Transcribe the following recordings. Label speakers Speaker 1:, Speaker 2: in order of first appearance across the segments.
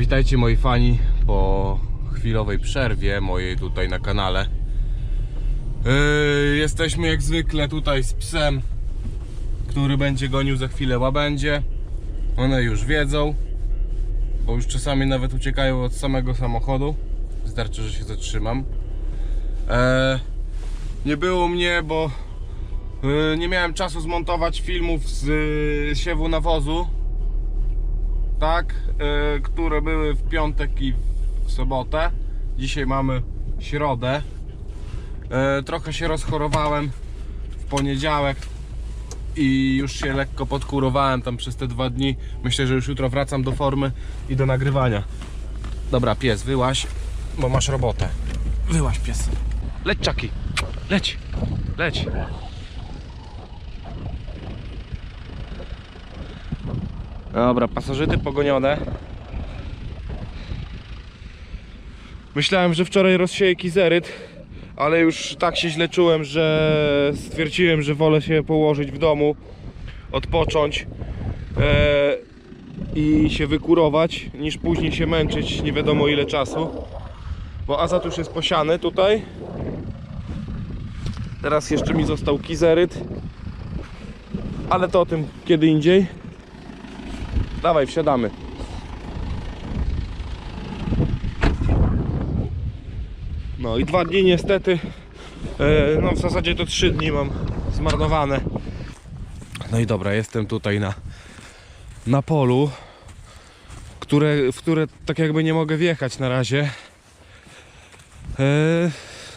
Speaker 1: Witajcie moi fani po chwilowej przerwie mojej tutaj na kanale. Yy, jesteśmy jak zwykle tutaj z psem, który będzie gonił za chwilę łabędzie. One już wiedzą, bo już czasami nawet uciekają od samego samochodu. Wystarczy, że się zatrzymam. E, nie było mnie, bo yy, nie miałem czasu zmontować filmów z yy, siewu nawozu tak, y, które były w piątek i w sobotę. Dzisiaj mamy środę. Y, trochę się rozchorowałem w poniedziałek i już się lekko podkurowałem tam przez te dwa dni. Myślę, że już jutro wracam do formy i do nagrywania. Dobra, pies, wyłaś, bo masz robotę. Wyłaś, pies. Leć, czaki. Leć. Leć. Dobra, pasożyty pogonione. Myślałem, że wczoraj rozsieję kizeryt, ale już tak się źle czułem, że stwierdziłem, że wolę się położyć w domu, odpocząć e, i się wykurować, niż później się męczyć nie wiadomo ile czasu. Bo azat już jest posiany tutaj. Teraz jeszcze mi został kizeryt, ale to o tym kiedy indziej. Dawaj, wsiadamy. No i dwa dni niestety, e, no w zasadzie to trzy dni mam zmarnowane. No i dobra, jestem tutaj na, na polu, które, w które tak jakby nie mogę wjechać na razie. E,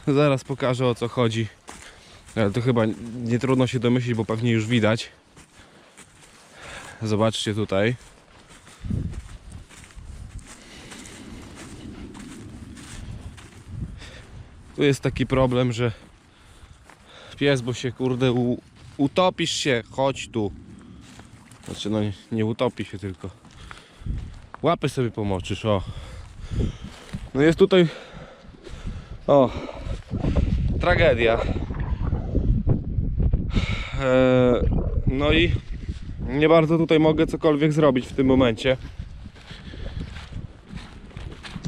Speaker 1: zaraz pokażę o co chodzi. Ale to chyba nie trudno się domyślić, bo pewnie już widać. Zobaczcie tutaj. Tu jest taki problem, że pies, bo się kurde u, utopisz się, chodź tu. Znaczy no nie, nie utopi się tylko. Łapy sobie pomoczysz, o. No jest tutaj o tragedia. Eee, no i nie bardzo tutaj mogę cokolwiek zrobić w tym momencie.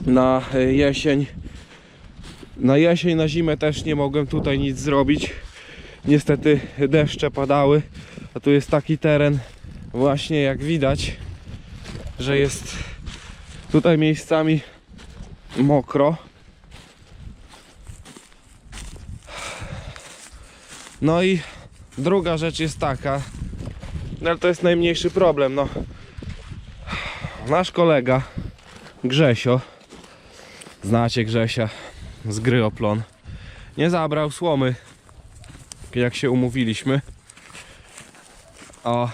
Speaker 1: Na jesień, na jesień, na zimę też nie mogłem tutaj nic zrobić. Niestety deszcze padały, a tu jest taki teren, właśnie jak widać, że jest tutaj miejscami mokro. No i druga rzecz jest taka, no ale to jest najmniejszy problem, no. Nasz kolega Grzesio, znacie Grzesia z gry Oplon, nie zabrał słomy, jak się umówiliśmy. O.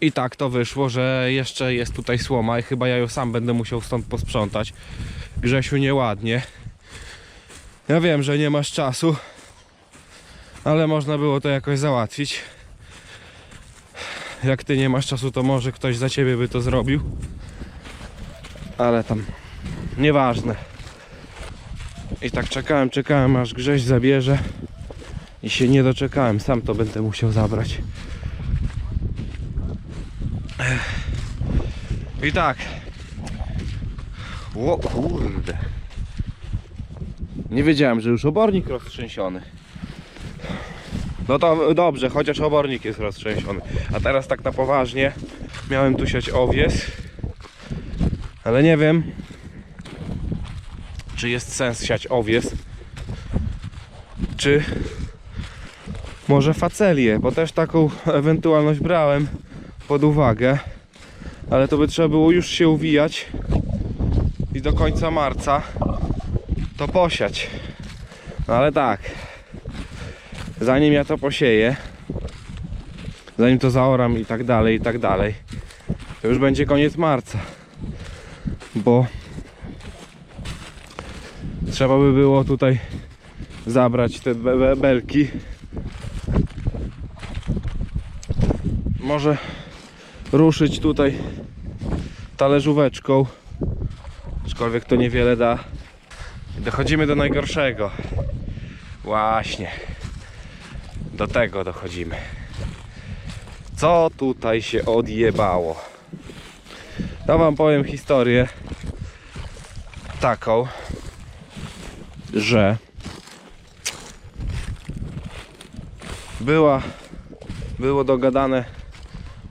Speaker 1: I tak to wyszło, że jeszcze jest tutaj słoma i chyba ja ją sam będę musiał stąd posprzątać. Grzesiu nieładnie. Ja wiem, że nie masz czasu, ale można było to jakoś załatwić. Jak ty nie masz czasu, to może ktoś za ciebie by to zrobił. Ale tam nieważne. I tak czekałem, czekałem aż Grześ zabierze i się nie doczekałem. Sam to będę musiał zabrać. I tak. O kurde. Nie wiedziałem, że już obornik roztrzęsiony. No to dobrze, chociaż obornik jest roztrzęsiony. A teraz tak na poważnie miałem tu siać owies. Ale nie wiem, czy jest sens siać owies. Czy może facelię, bo też taką ewentualność brałem pod uwagę. Ale to by trzeba było już się uwijać i do końca marca to posiać. No ale tak, zanim ja to posieję, zanim to zaoram i tak dalej, i tak dalej, to już będzie koniec marca. Bo trzeba by było tutaj zabrać te be- be- belki. Może ruszyć tutaj talerzóweczką, aczkolwiek to niewiele da. Dochodzimy do najgorszego. Właśnie. Do tego dochodzimy. Co tutaj się odjebało? To wam powiem historię taką, że była, było dogadane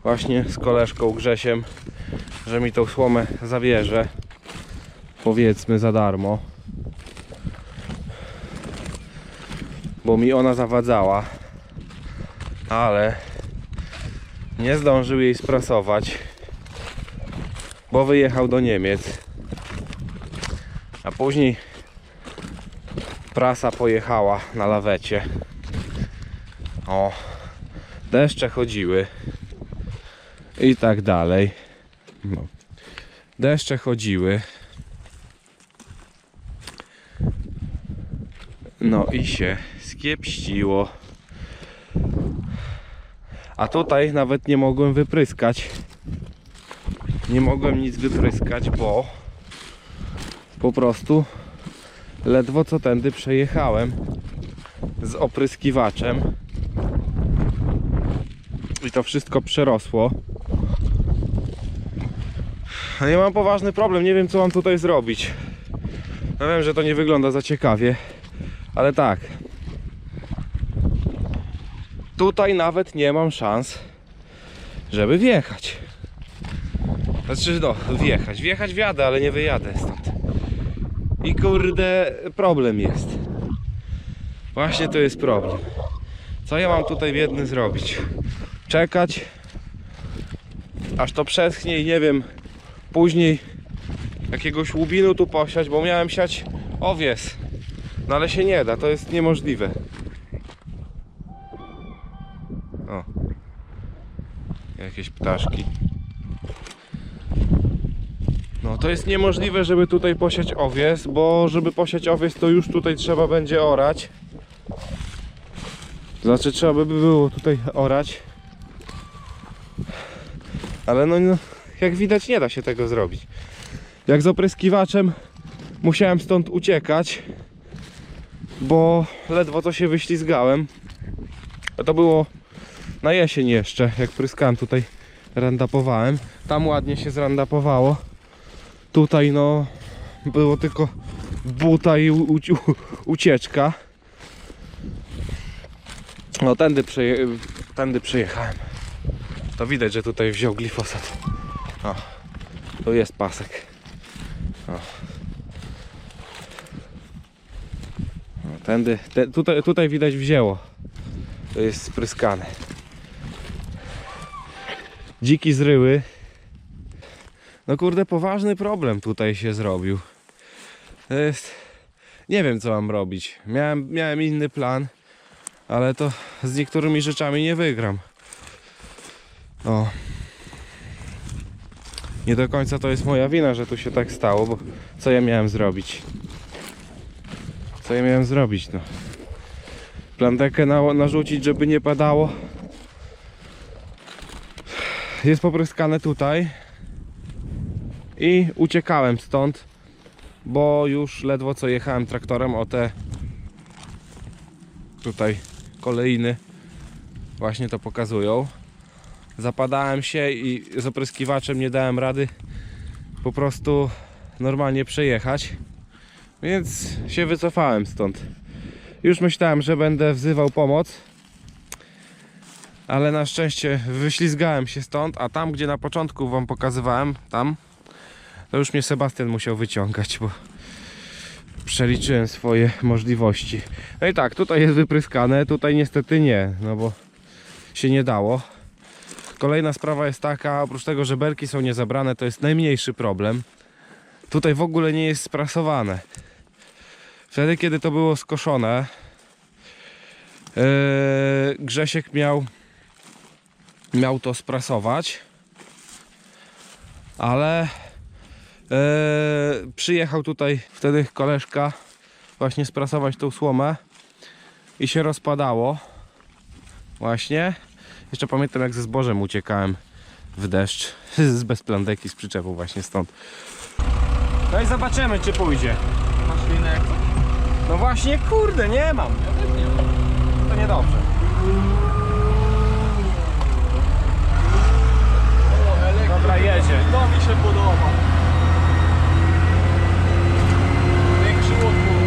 Speaker 1: właśnie z koleżką Grzesiem, że mi tą słomę zabierze powiedzmy za darmo bo mi ona zawadzała ale nie zdążył jej sprasować bo wyjechał do Niemiec. A później prasa pojechała na lawecie. O deszcze chodziły i tak dalej. No. deszcze chodziły. No i się skiepściło a tutaj nawet nie mogłem wypryskać nie mogłem nic wypryskać, bo po prostu ledwo co tędy przejechałem z opryskiwaczem i to wszystko przerosło. A ja mam poważny problem, nie wiem co mam tutaj zrobić. Ja wiem, że to nie wygląda za ciekawie, ale tak. Tutaj nawet nie mam szans, żeby wjechać. Znaczy no, wjechać. Wjechać wjadę, ale nie wyjadę stąd. I kurde, problem jest. Właśnie to jest problem. Co ja mam tutaj biedny zrobić? Czekać, aż to przeschnie i nie wiem, później jakiegoś łubinu tu posiać, bo miałem siać owies. No ale się nie da, to jest niemożliwe. O. Jakieś ptaszki. No to jest niemożliwe, żeby tutaj posiać owies, bo żeby posiać owies to już tutaj trzeba będzie orać. Znaczy trzeba by było tutaj orać. Ale no, no jak widać nie da się tego zrobić. Jak z opryskiwaczem musiałem stąd uciekać, bo ledwo co się wyślizgałem. To było na jesień jeszcze, jak pryskałem tutaj randapowałem. Tam ładnie się zrandapowało. Tutaj no było tylko buta i ucieczka. No tędy, przeje, tędy przejechałem. To widać, że tutaj wziął glifosat. O, tu jest pasek. O. No, tędy, te, tutaj, tutaj widać wzięło. To jest spryskane. Dziki zryły. No kurde, poważny problem tutaj się zrobił. To jest... Nie wiem co mam robić. Miałem, miałem inny plan, ale to z niektórymi rzeczami nie wygram. O. Nie do końca to jest moja wina, że tu się tak stało, bo co ja miałem zrobić? Co ja miałem zrobić, no? Plantekę na, narzucić, żeby nie padało. Jest popryskane tutaj i uciekałem stąd, bo już ledwo co jechałem traktorem o te tutaj kolejny właśnie to pokazują. Zapadałem się i z opryskiwaczem nie dałem rady po prostu normalnie przejechać, więc się wycofałem stąd. Już myślałem, że będę wzywał pomoc, ale na szczęście wyślizgałem się stąd, a tam gdzie na początku wam pokazywałem, tam to już mnie Sebastian musiał wyciągać, bo przeliczyłem swoje możliwości. No i tak, tutaj jest wypryskane, tutaj niestety nie, no bo się nie dało. Kolejna sprawa jest taka, oprócz tego, że belki są niezabrane, to jest najmniejszy problem. Tutaj w ogóle nie jest sprasowane. Wtedy, kiedy to było skoszone, yy, Grzesiek miał miał to sprasować, ale Eee, przyjechał tutaj wtedy koleżka właśnie sprasować tą słomę i się rozpadało. Właśnie. Jeszcze pamiętam jak ze zbożem uciekałem w deszcz z bezplandeki z przyczepą właśnie stąd. No i zobaczymy czy pójdzie.
Speaker 2: Masz linę
Speaker 1: no właśnie kurde nie mam. To niedobrze
Speaker 2: O, elektryk.
Speaker 1: dobra jedzie
Speaker 2: To mi się podoba. Większy łotwór.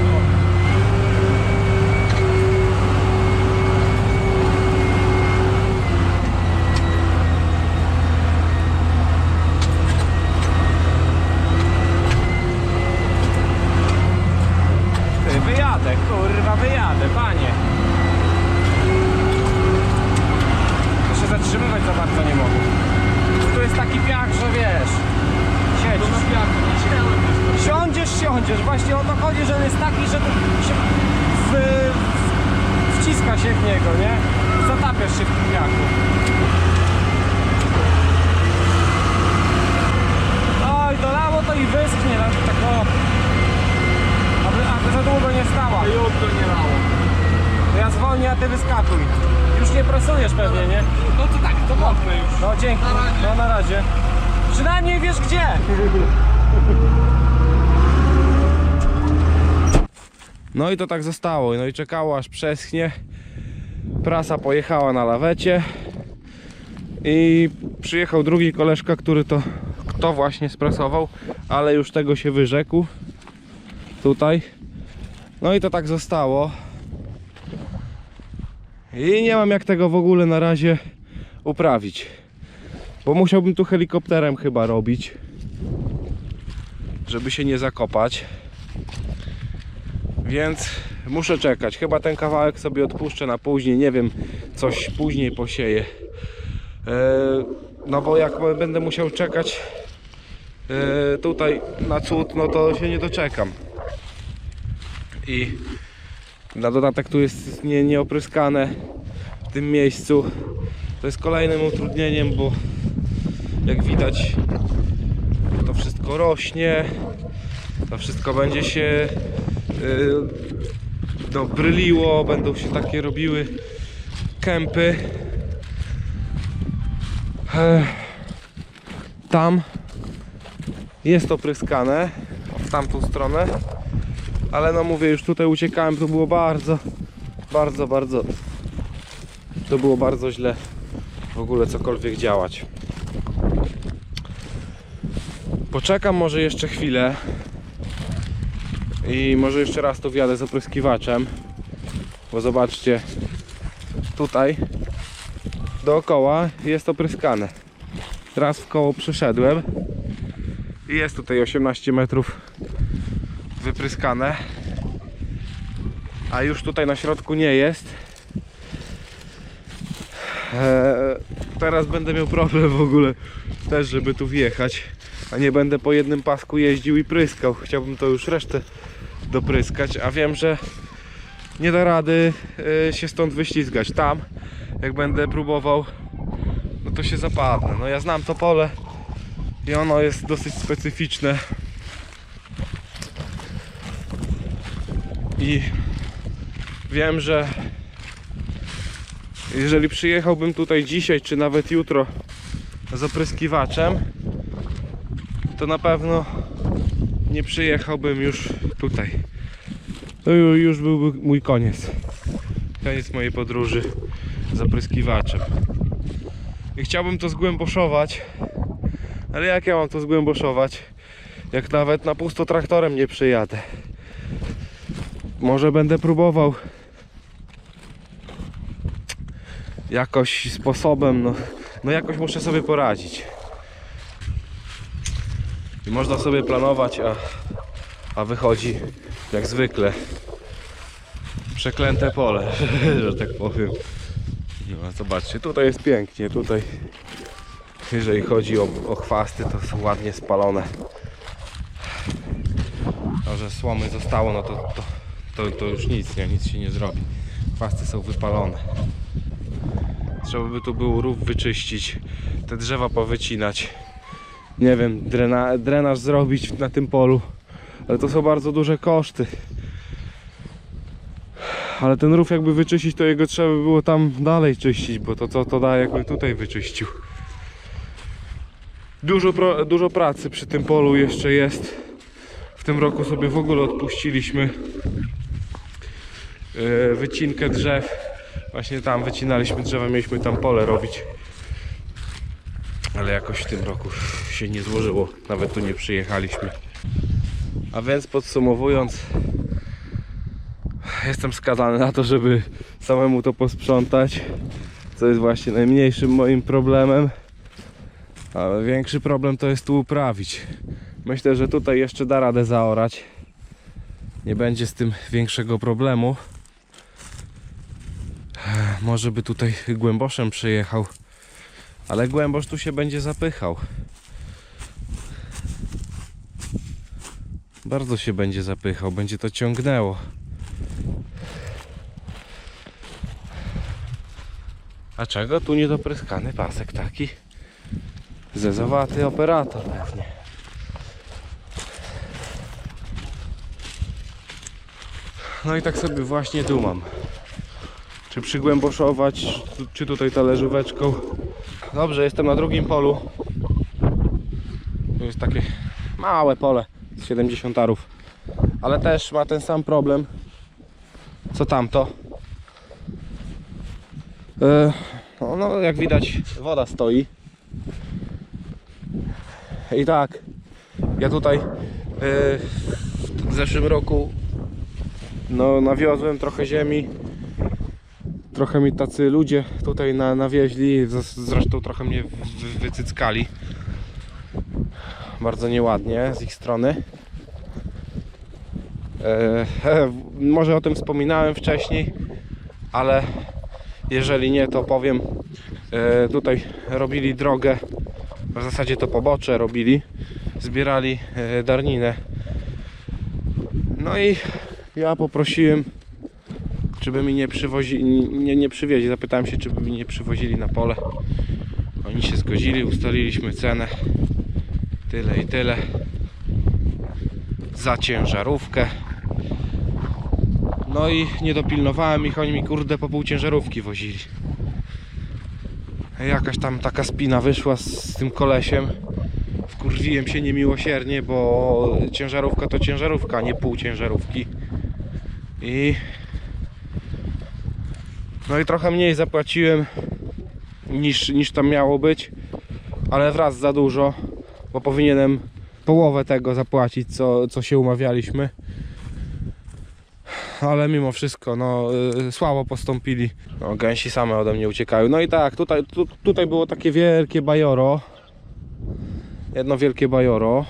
Speaker 1: Ty, wyjadę, kurwa, wyjadę, panie. To się zatrzymywać za bardzo nie mogę. Tu jest taki piach, że wiesz,
Speaker 2: To na
Speaker 1: siedzisz.
Speaker 2: piachę, nie śmiałem jest.
Speaker 1: Siądziesz, siądziesz. Właśnie o to chodzi, że on jest taki, że tu się w, wciska się w niego, nie? Zatapiasz się w tym piachu. Oj, dolało to i wyschnie, no, tak o. Aby, aby za długo nie stała.
Speaker 2: A jutro nie lało.
Speaker 1: Zwolnię, a ty wyskakuj. Już nie presujesz pewnie, nie?
Speaker 2: No to tak, to mokre już.
Speaker 1: No dzięki.
Speaker 2: Na razie.
Speaker 1: No na razie. Przynajmniej wiesz gdzie. No i to tak zostało. No i czekało aż przeschnie. Prasa pojechała na lawecie. I przyjechał drugi koleżka, który to kto właśnie sprasował, ale już tego się wyrzekł. Tutaj. No i to tak zostało. I nie mam jak tego w ogóle na razie uprawić. Bo musiałbym tu helikopterem chyba robić. Żeby się nie zakopać. Więc muszę czekać. Chyba ten kawałek sobie odpuszczę na później. Nie wiem, coś później posieję. E, No bo jak będę musiał czekać e, tutaj na cud, no to się nie doczekam. I na dodatek tu jest nie, nieopryskane w tym miejscu. To jest kolejnym utrudnieniem, bo jak widać to wszystko rośnie, to wszystko będzie się yy, będą się takie robiły kępy. Tam jest opryskane w tamtą stronę, ale no mówię, już tutaj uciekałem, to było bardzo, bardzo, bardzo to było bardzo źle w ogóle cokolwiek działać. Poczekam może jeszcze chwilę i może jeszcze raz tu wjadę z opryskiwaczem, bo zobaczcie, tutaj dookoła jest opryskane. Raz w koło przeszedłem i jest tutaj 18 metrów wypryskane, a już tutaj na środku nie jest. Eee, teraz będę miał problem w ogóle też, żeby tu wjechać, a nie będę po jednym pasku jeździł i pryskał. Chciałbym to już resztę dopryskać, a wiem, że nie da rady e, się stąd wyślizgać. Tam, jak będę próbował, no to się zapadnę. No ja znam to pole i ono jest dosyć specyficzne. I wiem, że jeżeli przyjechałbym tutaj dzisiaj, czy nawet jutro z opryskiwaczem, to na pewno nie przyjechałbym już tutaj. To ju- już byłby mój koniec. Koniec mojej podróży z opryskiwaczem. I chciałbym to zgłęboszować, ale jak ja mam to zgłęboszować, jak nawet na pusto traktorem nie przyjadę. Może będę próbował jakoś sposobem, no, no jakoś muszę sobie poradzić. I można sobie planować, a, a wychodzi jak zwykle przeklęte pole, że tak powiem. No zobaczcie, tutaj jest pięknie, tutaj jeżeli chodzi o, o chwasty, to są ładnie spalone. A że słomy zostało, no to, to, to, to już nic, nie, nic się nie zrobi. Chwasty są wypalone. Trzeba by tu był rów wyczyścić, te drzewa powycinać. Nie wiem, drena, drenaż zrobić na tym polu. Ale to są bardzo duże koszty. Ale ten rów jakby wyczyścić, to jego trzeba by było tam dalej czyścić, bo to co to da jakby tutaj wyczyścił. Dużo, dużo pracy przy tym polu jeszcze jest. W tym roku sobie w ogóle odpuściliśmy wycinkę drzew. Właśnie tam wycinaliśmy drzewa, mieliśmy tam pole robić. Ale jakoś w tym roku się nie złożyło. Nawet tu nie przyjechaliśmy. A więc podsumowując, jestem skazany na to, żeby samemu to posprzątać, co jest właśnie najmniejszym moim problemem. Ale większy problem to jest tu uprawić. Myślę, że tutaj jeszcze da radę zaorać. Nie będzie z tym większego problemu. Może by tutaj głęboszem przyjechał. Ale głębosz tu się będzie zapychał. Bardzo się będzie zapychał, będzie to ciągnęło. A czego tu niedopryskany pasek taki? Zezowaty operator pewnie. No i tak sobie właśnie dumam. Czy przygłęboszować, czy tutaj talerzóweczką. Dobrze, jestem na drugim polu. To jest takie małe pole z 70 arów. Ale też ma ten sam problem co tamto. E, no, no, jak widać, woda stoi. I tak, ja tutaj e, w zeszłym roku no, nawiozłem trochę ziemi. Trochę mi tacy ludzie tutaj na, nawieźli, zresztą trochę mnie wy- wycyckali. Bardzo nieładnie z ich strony. E, może o tym wspominałem wcześniej, ale jeżeli nie, to powiem. E, tutaj robili drogę, w zasadzie to pobocze robili, zbierali e, darninę. No i ja poprosiłem, czy by mi nie przywozili, nie, nie przywieźli. Zapytałem się, czy by mi nie przywozili na pole. Oni się zgodzili, ustaliliśmy cenę. Tyle i tyle. Za ciężarówkę. No i nie dopilnowałem ich, oni mi kurde po pół ciężarówki wozili. Jakaś tam taka spina wyszła z, tym kolesiem. Wkurwiłem się niemiłosiernie, bo ciężarówka to ciężarówka, nie pół ciężarówki. I no i trochę mniej zapłaciłem niż, niż tam miało być, ale wraz za dużo, bo powinienem połowę tego zapłacić, co, co się umawialiśmy. Ale mimo wszystko, no y, słabo postąpili. No, gęsi same ode mnie uciekają. No i tak, tutaj, tu, tutaj było takie wielkie bajoro. Jedno wielkie bajoro.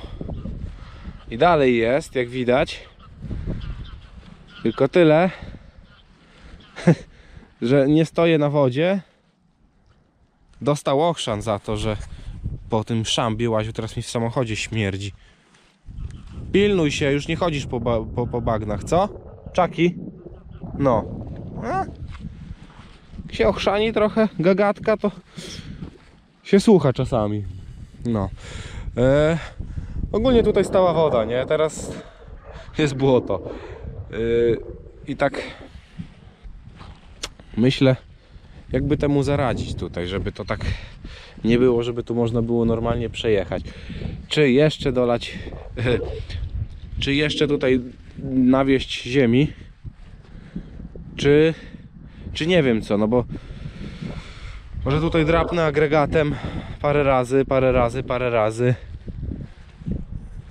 Speaker 1: I dalej jest, jak widać. Tylko tyle, że nie stoję na wodzie. Dostał ochrzan za to, że po tym szambie łaziu teraz mi w samochodzie śmierdzi. Pilnuj się, już nie chodzisz po, ba- po, po bagnach, co? Czaki? No. A? Jak się ochrzani trochę, gagatka, to się słucha czasami. No. E, ogólnie tutaj stała woda, nie? Teraz jest błoto. E, I tak myślę, jakby temu zaradzić tutaj, żeby to tak nie było, żeby tu można było normalnie przejechać. Czy jeszcze dolać, czy jeszcze tutaj nawieść ziemi, czy, czy nie wiem co, no bo może tutaj drapnę agregatem parę razy, parę razy, parę razy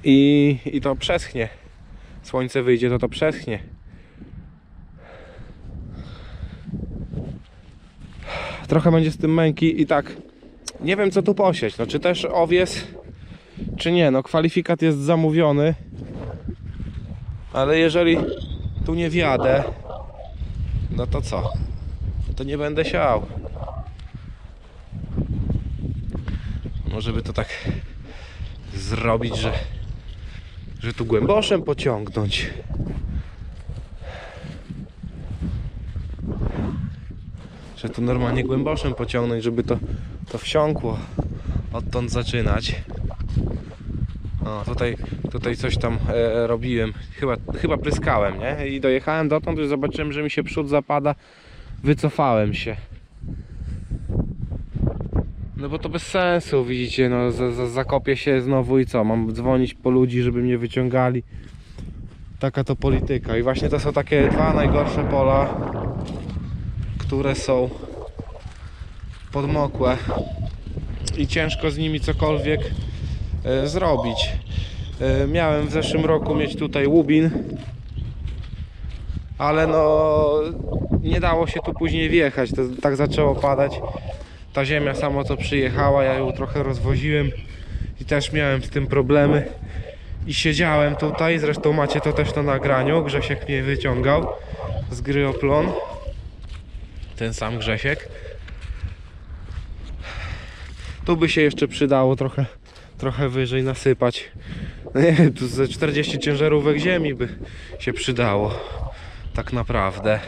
Speaker 1: i, i to przeschnie. Słońce wyjdzie, to to przeschnie. Trochę będzie z tym męki i tak nie wiem co tu posieć, no czy też owies, czy nie, no kwalifikat jest zamówiony, ale jeżeli tu nie wjadę, no to co? To nie będę siał. Może by to tak zrobić, że, że tu głęboszem pociągnąć. Że tu normalnie głęboszem pociągnąć, żeby to, to wsiąkło. Odtąd zaczynać. O, tutaj, tutaj coś tam e, robiłem. Chyba, chyba pryskałem, nie? I dojechałem dotąd, już zobaczyłem, że mi się przód zapada. Wycofałem się. No bo to bez sensu, widzicie, no za, za, zakopię się znowu i co? Mam dzwonić po ludzi, żeby mnie wyciągali. Taka to polityka. I właśnie to są takie dwa najgorsze pola, które są podmokłe i ciężko z nimi cokolwiek e, zrobić. E, miałem w zeszłym roku mieć tutaj łubin, ale no nie dało się tu później wjechać, to tak zaczęło padać. Ta ziemia samo co przyjechała, ja ją trochę rozwoziłem i też miałem z tym problemy. I siedziałem tutaj, zresztą macie to też na nagraniu, Grzesiek mnie wyciągał z gry o plon. Ten sam Grzesiek. Tu by się jeszcze przydało trochę, trochę wyżej nasypać. No nie tu ze 40 ciężarówek ziemi by się przydało. Tak naprawdę.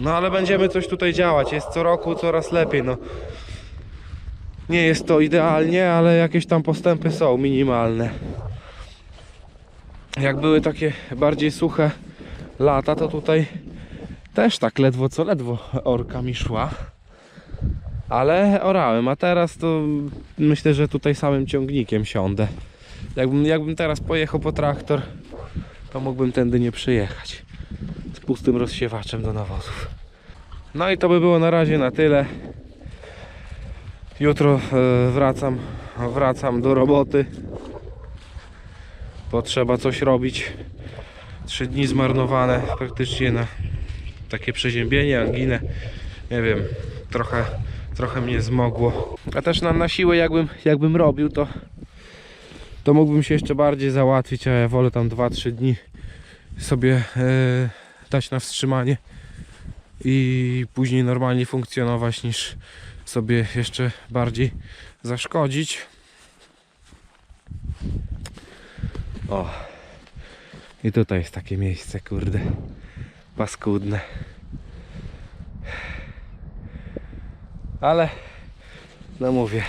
Speaker 1: No ale będziemy coś tutaj działać. Jest co roku coraz lepiej. No. Nie jest to idealnie, ale jakieś tam postępy są minimalne. Jak były takie bardziej suche lata, to tutaj też tak ledwo co ledwo orka mi szła. Ale orałem, a teraz to myślę, że tutaj samym ciągnikiem siądę. Jakbym, jakbym teraz pojechał po traktor, to mógłbym tędy nie przyjechać. Z pustym rozsiewaczem do nawozów. No i to by było na razie na tyle. Jutro e, wracam, wracam do roboty. Bo trzeba coś robić. Trzy dni zmarnowane praktycznie na takie przeziębienie, anginę. Nie wiem, trochę, trochę mnie zmogło. A też na, na siłę jakbym, jakbym robił, to, to mógłbym się jeszcze bardziej załatwić, a ja wolę tam 2-3 dni sobie e, dać na wstrzymanie i później normalnie funkcjonować niż sobie jeszcze bardziej zaszkodzić. O. I tutaj jest takie miejsce, kurde. Paskudne. Ale no mówię.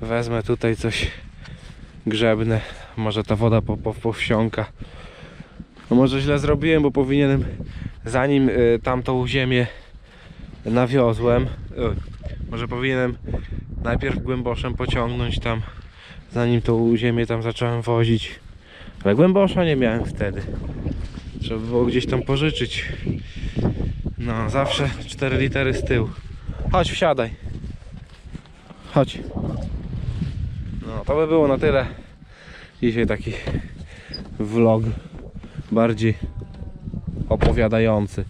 Speaker 1: Wezmę tutaj coś grzebne. Może ta woda po, po, powsiąka. No może źle zrobiłem, bo powinienem zanim y, tamtą ziemię nawiozłem, y, może powinienem najpierw głęboszem pociągnąć tam, zanim tą ziemię tam zacząłem wozić. Ale głębosza nie miałem wtedy. Trzeba było gdzieś tam pożyczyć. No, zawsze 4 litery z tyłu. Chodź, wsiadaj. Chodź. No, to by było na tyle. Dzisiaj taki vlog bardziej opowiadający.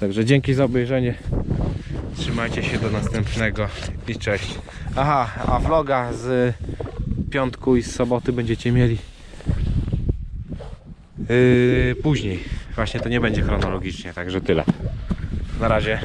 Speaker 1: Także dzięki za obejrzenie. Trzymajcie się do następnego i cześć. Aha, a vloga z piątku i z soboty będziecie mieli później. Właśnie to nie będzie chronologicznie, także tyle. Na razie.